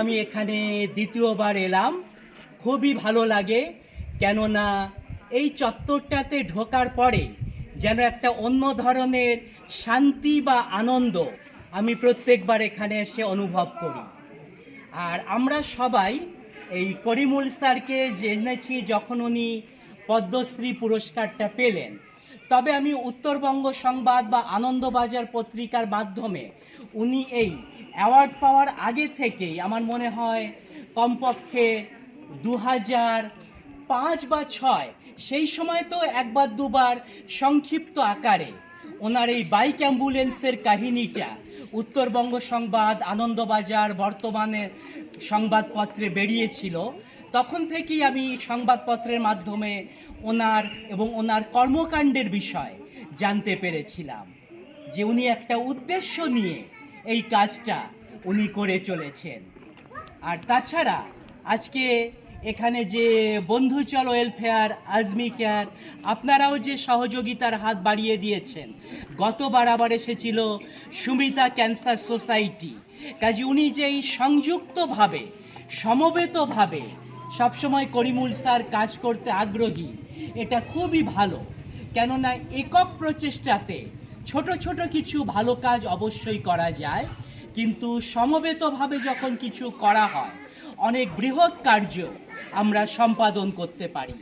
আমি এখানে দ্বিতীয়বার এলাম। খুবই ভালো লাগে, কেননা এই চত্বরটাতে ঢোকার পরে যেন একটা অন্য ধরনের শান্তি বা আনন্দ আমি প্রত্যেকবার এখানে এসে অনুভব করি। আর আমরা সবাই এই করিমুল স্যারকে জেনেছি যখন উনি পদ্মশ্রী পুরস্কারটা পেলেন। তবে আমি উত্তরবঙ্গ সংবাদ বা আনন্দবাজার পত্রিকার মাধ্যমে উনি এই অ্যাওয়ার্ড পাওয়ার আগে থেকেই আমার মনে হয় কমপক্ষে দু হাজার পাঁচ বা ছয়, সেই সময় তো একবার দুবার সংক্ষিপ্ত আকারে ওনার এই বাইক অ্যাম্বুলেন্সের কাহিনীটা, উত্তরবঙ্গ সংবাদ, আনন্দবাজার, বর্তমানে সংবাদপত্রে বেরিয়েছিল, তখন থেকেই আমি সংবাদপত্রের মাধ্যমে ওনার এবং ওনার কর্মকাণ্ডের বিষয় জানতে পেরেছিলাম যে উনি একটা উদ্দেশ্য নিয়ে এই কাজটা উনি করে চলেছেন। আর তাছাড়া আজকে এখানে যে বন্ধু চল ওয়েলফেয়ার আজমি কেয়ার আপনারাও যে সহযোগিতার হাত বাড়িয়ে দিয়েছেন গতবার আবার এসেছিল সুমিতা ক্যান্সার সোসাইটি। কাজে উনি যে এই সংযুক্তভাবে, সমবেতভাবে সবসময় করিমুল স্যার কাজ করতে আগ্রহী, এটা খুবই ভালো। কেননা একক প্রচেষ্টাতে ছোট ছোট কিছু ভালো কাজ অবশ্যই করা যায়, কিন্তু সমবেতভাবে যখন কিছু করা হয়, অনেক বৃহৎ কার্য আমরা সম্পাদন করতে পারি।